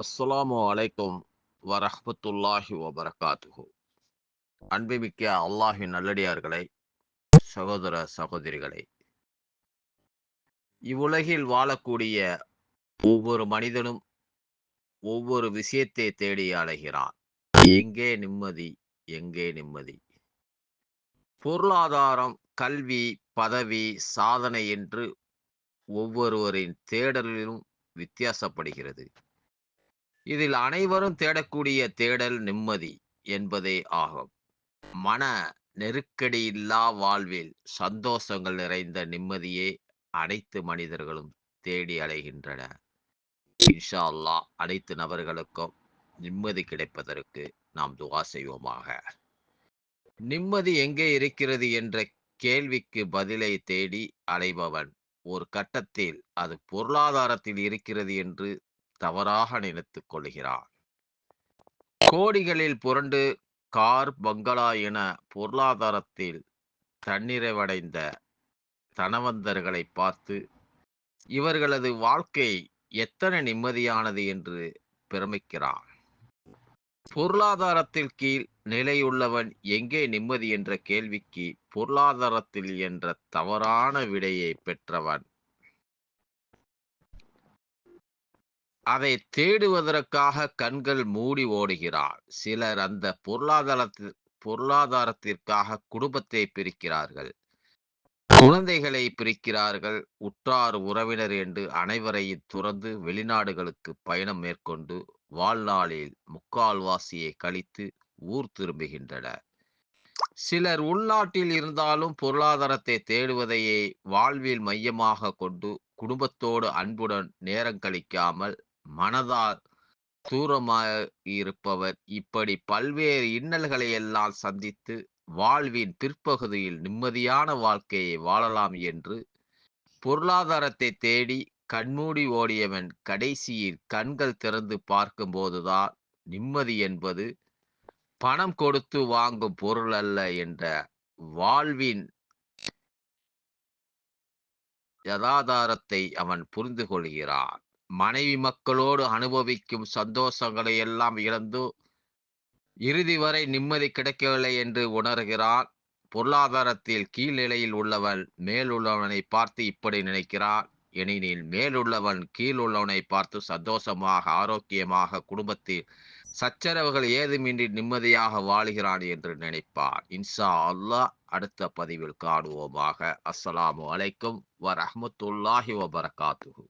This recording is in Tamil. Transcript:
அஸ்லாம் அலைக்கும் வரஹபத்துல்லாஹி வபரகாத்துஹு. அன்புமிக்க அல்லாஹி நல்லடியார்களை சகோதர சகோதரிகளை இவ்வுலகில் வாழக்கூடிய ஒவ்வொரு மனிதனும் ஒவ்வொரு விஷயத்தை தேடி அலைகிறான். எங்கே நிம்மதி எங்கே நிம்மதி? பொருளாதாரம் கல்வி பதவி சாதனை என்று ஒவ்வொருவரின் தேடலிலும் வித்தியாசப்படுகிறது. இதில் அனைவரும் தேடக்கூடிய தேடல் நிம்மதி என்பதே ஆகும். மன நெருக்கடி இல்லா வாழ்வில் சந்தோஷங்கள் நிறைந்த நிம்மதியே அனைத்து மனிதர்களும் தேடி அலைகின்றன. இன்ஷா அல்லாஹ் அனைத்து நபர்களுக்கும் நிம்மதி கிடைப்பதற்கு நாம் துவா செய்வோமாக. நிம்மதி எங்கே இருக்கிறது என்ற கேள்விக்கு பதிலை தேடி அலைபவன் ஒரு கட்டத்தில் அது பொருளாதாரத்தில் இருக்கிறது என்று தவறாக நினைத்து கொள்கிறான் கோடிகளில் புரண்டு கார் பங்களா என பொருளாதாரத்தில் தன்னிறைவடைந்த தனவந்தர்களை பார்த்து இவர்களது வாழ்க்கை எத்தனை நிம்மதியானது என்று பிரமிக்கிறான் பொருளாதாரத்தில் கீழ் நிலையுள்ளவன் எங்கே நிம்மதி? என்ற கேள்விக்கு பொருளாதாரத்தில் என்ற தவறான விடையை பெற்றவன் அதை தேடுவதற்காக கண்கள் மூடி ஓடுகிறார் சிலர் அந்த பொருளாதாரத்தில் பொருளாதாரத்திற்காக குடும்பத்தை பிரிக்கிறார்கள். குழந்தைகளை பிரிக்கிறார்கள். உற்றார் உறவினர் என்று அனைவரையும் துறந்து வெளிநாடுகளுக்கு பயணம் மேற்கொண்டு வாழ்நாளில் முக்கால்வாசியை கழித்து ஊர் திரும்புகின்றனர். சிலர் உள்நாட்டில் இருந்தாலும் பொருளாதாரத்தை தேடுவதையே வாழ்வில் மையமாக கொண்டு குடும்பத்தோடு அன்புடன் நேரம் கழிக்காமல் மனதால் தூரமாக இருப்பவர் இப்படி பல்வேறு இன்னல்களை எல்லாம் சந்தித்து வாழ்வின் பிற்பகுதியில் நிம்மதியான வாழ்க்கையை வாழலாம் என்று பொருளாதாரத்தை தேடி கண்மூடி ஓடியவன் கடைசியில் கண்கள் திறந்து பார்க்கும்போதுதான் நிம்மதி என்பது பணம் கொடுத்து வாங்கும் பொருள் அல்ல என்ற வாழ்வின் யதாதாரத்தை அவன் புரிந்து கொள்கிறான் மனைவி மக்களோடு அனுபவிக்கும் சந்தோஷங்களை எல்லாம் இழந்து இறுதி வரை நிம்மதி கிடைக்கவில்லை என்று உணர்கிறான் பொருளாதாரத்தில் கீழ்நிலையில் உள்ளவன் மேலுள்ளவனை பார்த்து இப்படி நினைக்கிறான் எனினில் மேலுள்ளவன் கீழுள்ளவனை பார்த்து சந்தோஷமாக ஆரோக்கியமாக குடும்பத்தில் சச்சரவுகள் ஏதுமின்றி நிம்மதியாக வாழுகிறான் என்று நினைப்பான் இன்சா அல்லாஹ் அடுத்த பதிவில் காணுவோமாக. அஸ்ஸலாமு அலைக்கும் வரஹ்மத்துல்லாஹி வபரகாத்துஹு.